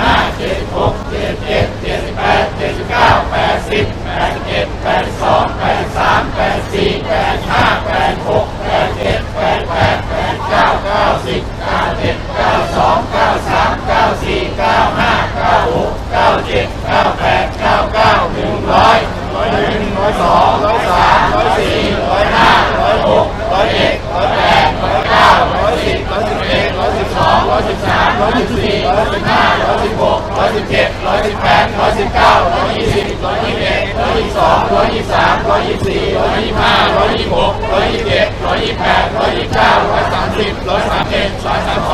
ห้าเจ็ดหกเจ็ดเจ็ดเจ็ดสิบแปดเจ็ดสิบเก้าแปดสิบแปดเอ็ดแปดสองแปดสามแปดสี่แปดห้าแปดหกแปดเจ็ดแปดแปดแปดเก้าเก้าสิบเก้าเจ็ดเก้าสองเก้าสามเก้าสี่เก้าห้าเก้าหกเก้าเจ็ดเก้าแปดเก้าเก้าหนึ่งร้อยร้อยหนึ่งร้อยสองร้อยสามร้อยสี่ร้อยห้าร้อยหกร้อยเจ็ดร้อยแปดร้อยเก้าร้อยสิบร้อยสิบเอ็ดร้อยสิบสองร้อยสิบสามร้อยสิบสี่ร้อยสิบห้าร้อยสิบหกร้อย สิบเจ็ดร้อยสิบแปดร้อยสิบเก้าร้อยยี่สิบร้อยยี่สิบเอ็ดร้อยยี่สิบสองร้อยยี่สิบสามร้อยยี่สิบสี่ร้อยยี่สิบห้าร้อยยี่สิบหกร้อยยี่สิบเจ็ดร้อยยี่สิบแปดร้อยยี่สิบเก้าร้อยสามสิบร้อยสามเอ็ดร้อยสามสอง